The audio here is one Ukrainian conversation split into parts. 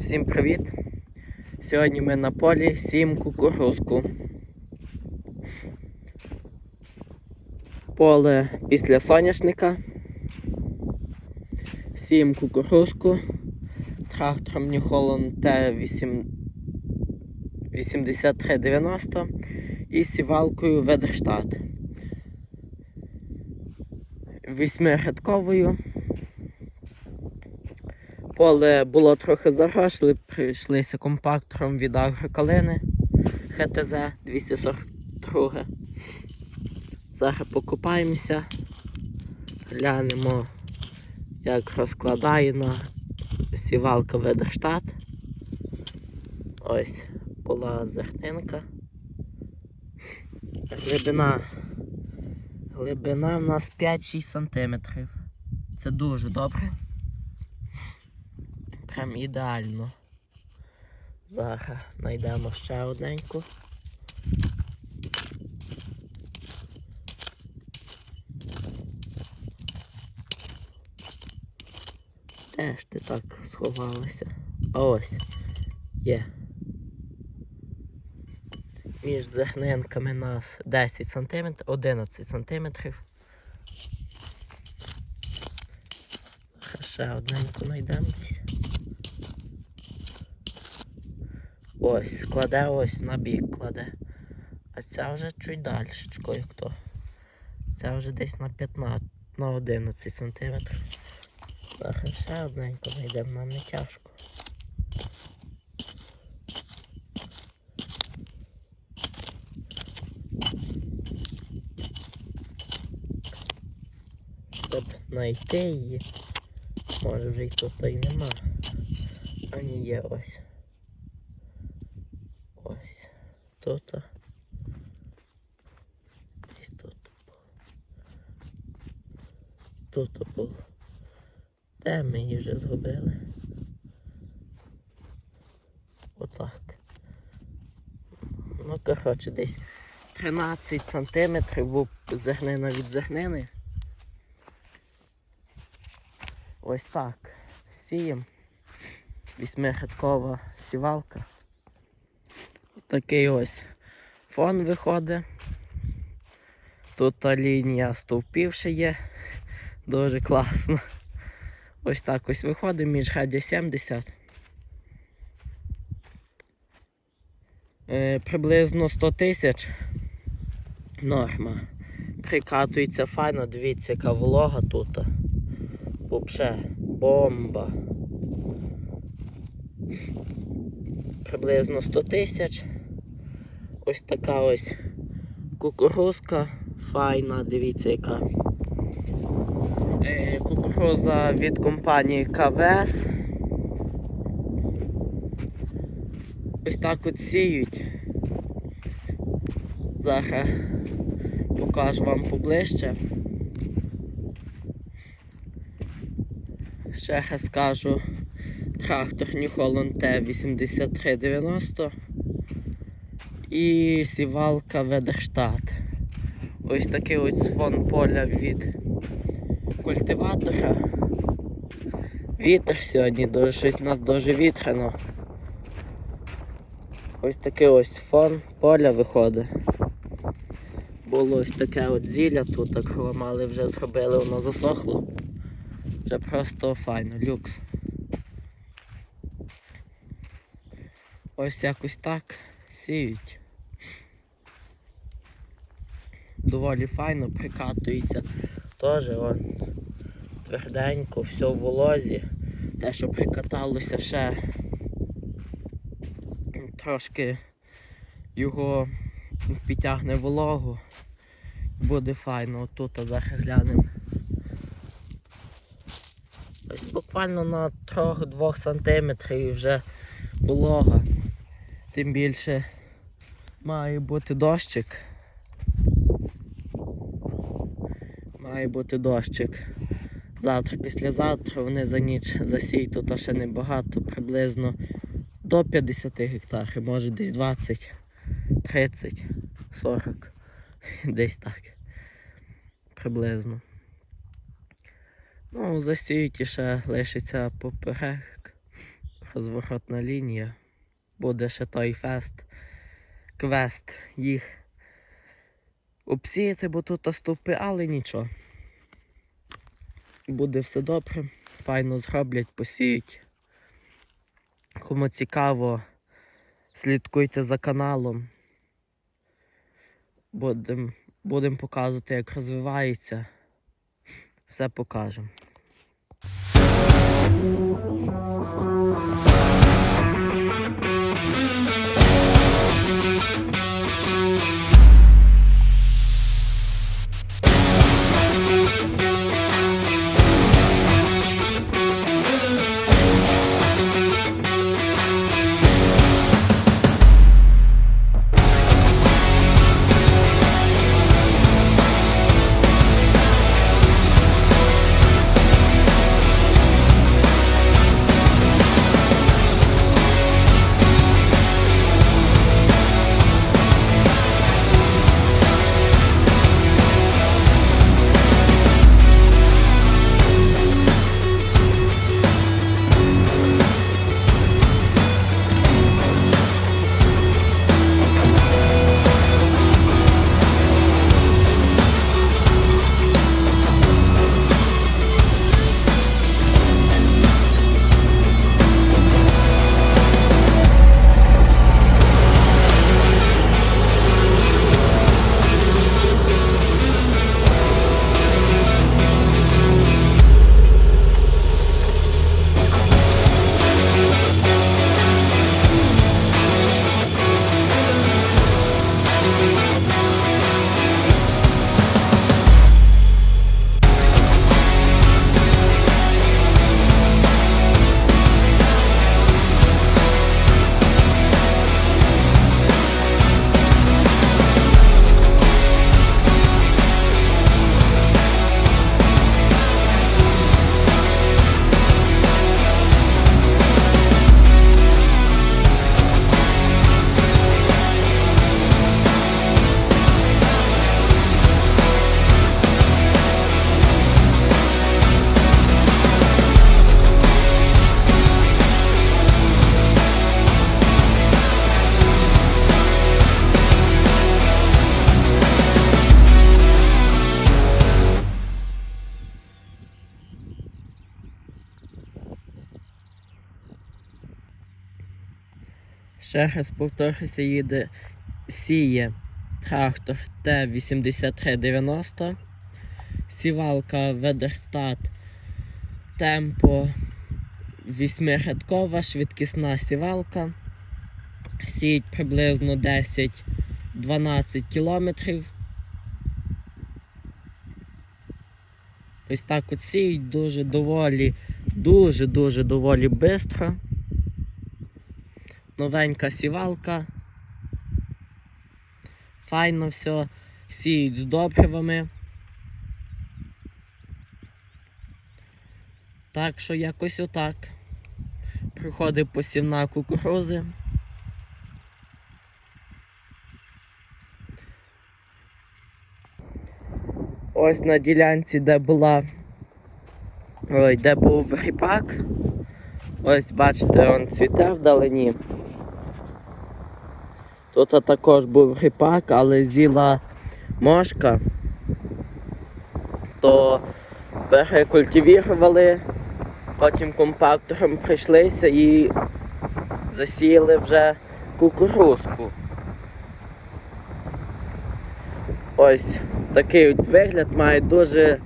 Всім привіт! Сьогодні ми на полі сім кукурузку. Поле після соняшника. Сім кукурузку. Трактором New Holland T8 8390 і сівалкою Ведерштат. Вісьмирядковою. Поле було трохи заросле, прийшлися компактором від агрокалини ХТЗ 242. Зараз покупаємося, глянемо, як розкладає на сівалка Ведерштат. Ось була зернинка. Глибина. Глибина в нас 5-6 см. Це дуже добре. Прям ідеально. Зараз знайдемо ще одненьку. Де ж ти так сховалася? А ось є. Між зернинками нас 10 см, 11 см. Ще одненьку знайдемо десь. Ось, кладе ось на бік кладе. А ця вже чуть далі, як то. Ця вже десь на 15, на 11 сантиметрів. Зараз ще одненько знайдемо, нам не тяжко. Щоб знайти її. Може вже і тут і нема. А ні, є. Ось. Тут. І тут. Тут було. Де ми її вже згубили? Отак. Ну, коротше, десь 13 сантиметрів був зернина від зернини. Ось так. Сіємо. Вісьмирядкова сівалка. Такий ось фон виходить. Тут та лінія стовпів ще є. Дуже класно. Ось так ось виходить між радіо 70. Е, приблизно 100 тисяч. Норма. Прикатується файно, дивіться, яка волога тут. Вообще бомба. Приблизно 100 тисяч. Ось така ось кукурузка файна, дивіться яка. Е, кукуруза від компанії КВС. Ось так от сіють. Зараз покажу вам поближче. Ще раз скажу трактор New Holland T8390 і сівалка Ведерштат. Ось такий ось фон поля від культиватора. Вітер сьогодні, дуже щось у нас дуже вітряно. Ось такий ось фон поля виходить. Було ось таке от зілля тут, так ламали, вже зробили, воно засохло. Вже просто файно, люкс. Ось якось так сіють. Доволі файно прикатується. Теж тверденько, все в волозі. Те, що прикаталося ще трошки його підтягне вологу. Буде файно. Отут а зараз глянемо. Буквально на 3-2 см і вже волога. Тим більше має бути дощик. Має бути дощик. Завтра, післязавтра вони за ніч засіють, тут ще небагато, приблизно до 50 гектарів, може десь 20, 30, 40, десь так. Приблизно. Ну, засіють і ще лишиться поперек розворотна лінія. Буде ще той фест, квест їх обсіяти, бо тут стовпи, але нічого. Буде все добре, файно зроблять, посіють. Кому цікаво, слідкуйте за каналом. Будемо будем показувати, як розвивається. Все покажемо. Ще раз повторюся, їде сіє трактор Т-8390, сівалка Ведерстат Темпо вісьмирядкова, швидкісна сівалка. Сіють приблизно 10-12 кілометрів. Ось так от сіють дуже доволі, дуже-дуже доволі швидко новенька сівалка. Файно все, сіють з добривами. Так що якось отак. Приходить посівна кукурузи. Ось на ділянці, де була. Ой, де був ріпак. Ось бачите, он цвіте вдалині. Тут також був ріпак, але з'їла мошка, то перекультивірували, потім компактором прийшлися і засіяли вже кукурузку. Ось такий от вигляд має дуже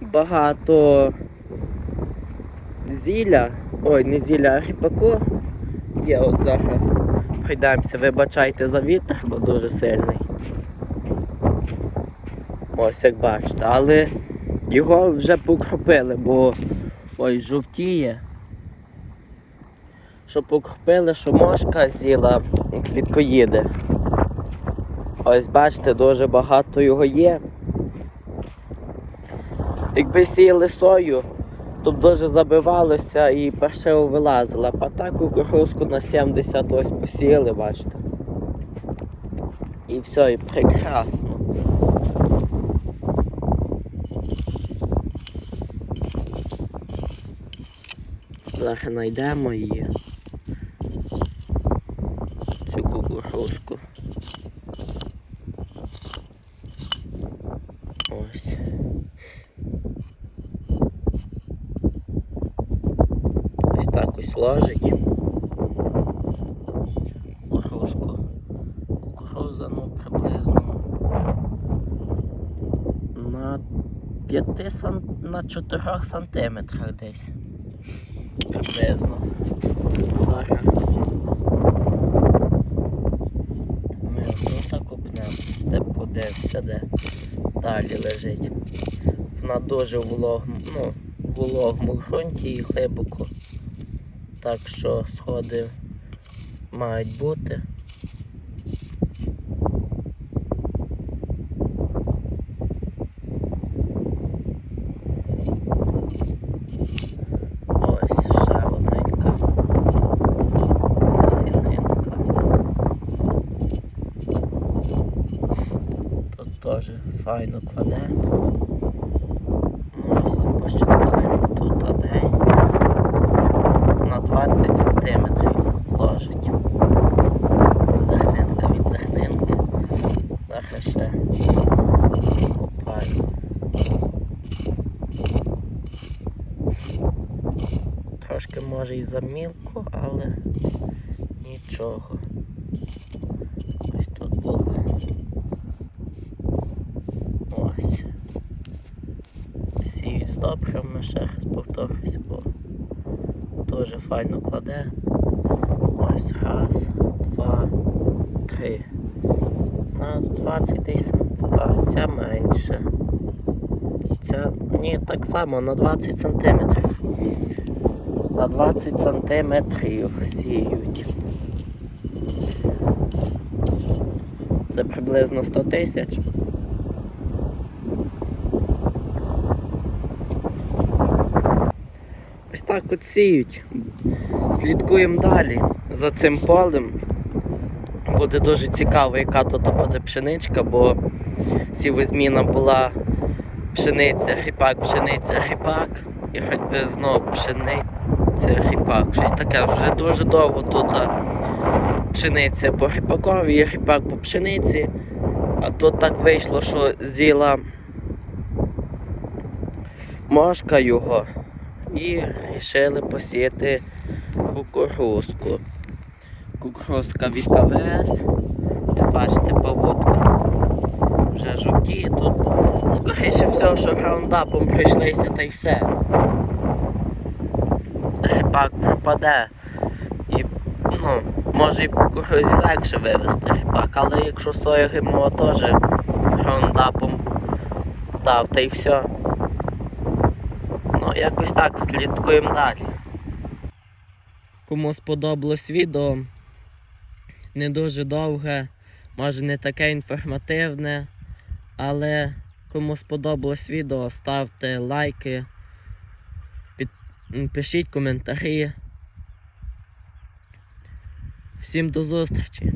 багато зілля, ой, не зілля, а ріпаку. Є от зараз пройдемося, вибачайте за вітер, бо дуже сильний. Ось як бачите, але його вже покропили, бо ой, жовтіє. Що покропили, що мошка з'їла квіткоїди. Ось бачите, дуже багато його є. Якби сіяли сою, то дуже забивалося і паршиво вилазила. А так кукурузку на 70 ось посіяли, бачите. І все, і прекрасно. Зараз знайдемо її. Цю кукурузку. Ось. Ось так. Кукурузку. Кукуруза, ну, приблизно на 5 сан... на 4 сантиметрах десь. Приблизно. Ми тут так опнемо, де подивимося, де далі лежить. Вона дуже в вологому, ну, вологому ґрунті і глибоко. Так що сходи мають бути. Теж файно кладе. Ось посчитаємо. Тут 10 на 20 сантиметрів ложить. Загнинка від загнинки. Зараз ще копаю. Трошки може і замілко, але нічого. Ось тут було. Ось. Сіють з добрими, ще раз повторюсь, бо дуже файно кладе. Ось раз, два, три. На 20 десь, а ця менше. Ця ні, так само на 20 сантиметрів. На 20 сантиметрів сіють. Це приблизно 100 тисяч. Ось так от сіють. Слідкуємо далі за цим полем. Буде дуже цікаво, яка тут буде пшеничка, бо сівозміна була пшениця, гріпак, пшениця, гріпак. І хоч би знов пшениця, гріпак. Щось таке вже дуже довго тут пшениця по гріпакові і по пшениці. А тут так вийшло, що з'їла мошка його і вирішили посіяти кукурузку. Кукурузка від КВС. Бачите, поводка вже жовті тут. Скоріше всього, що раундапом прийшлися та й все. Грибак пропаде. І, ну, може і в кукурузі легше вивезти грибак, але якщо соя ГМО теж раундапом дав, та й все. Ну, якось так, слідкуємо далі. Кому сподобалось відео, не дуже довге, може не таке інформативне, але кому сподобалось відео, ставте лайки, пишіть коментарі. Всім до зустрічі!